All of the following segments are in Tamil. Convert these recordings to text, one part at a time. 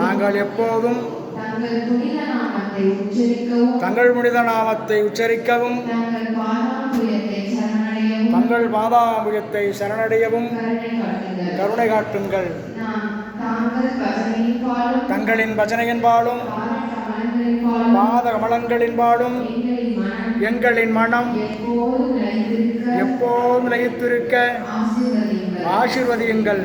நாங்கள் எப்போதும் தங்கள் புனித நாமத்தை உச்சரிக்கவும் தங்கள் பாதாம்புயத்தை சரணடையவும் கருணை காட்டுங்கள். தங்களின் பஜனையின்பாலும் பாத கமலங்களின்பாலும் எங்களின் மனம் எப்போதும் நிலைத்திருக்க ஆசிர்வதியுங்கள்.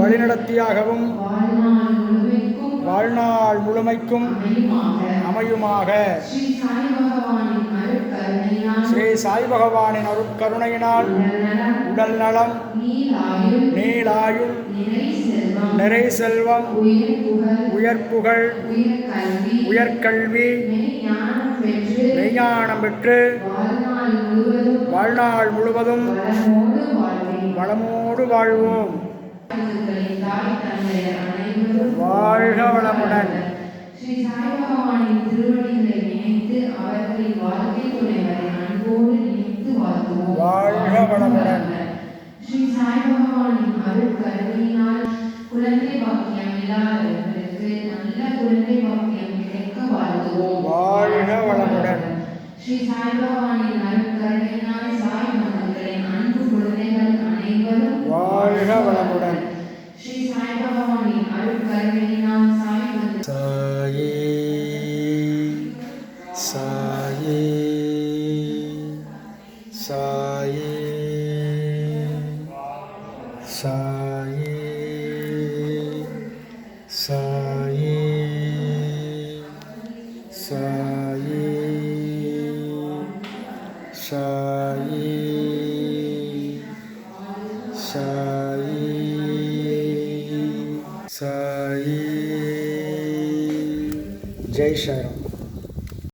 வழிநடத்தியாகவும் வாழ்நாள் முழுமைக்கும் அமையுமாக. ஸ்ரீ சாய் பகவானின் அருட்கருணையினால் உடல் நலம் நீளாயுள் நிறை செல்வம் உயர்ப்புகழ் உயர்கல்வி மெய்ஞானம் பெற்று வாழ்நாள் முழுவதும் வளமோடு வாழ்வோம். வாழ்க வளமுடன் ஸ்ரீ சாய் பகவானின் திருவடிகளை நினைத்து அவர்களின் வாழ்க்கை துணைவரை அன்போடு நினைத்து வாழ்த்துவோம் வாழ்க வளமுடன். ஸ்ரீ சாய் பகவானின் அருள் கருணையினால் குழந்தை பாக்கியம் இல்லாதவர்களுக்கு நல்ல குழந்தை பாக்கியம் கிடைக்க வாழ்த்துவோம் வாழ்க வளமுடன். ஸ்ரீ சாய் பகவானின் அருள் கருணையினால் சாய் மகன்களின் அன்பு குழந்தைகள் அனைவரும் வாழ்க வளமுடன் Sai, Sai, Sai, Sai, Sai, Sai. Jai Shairam.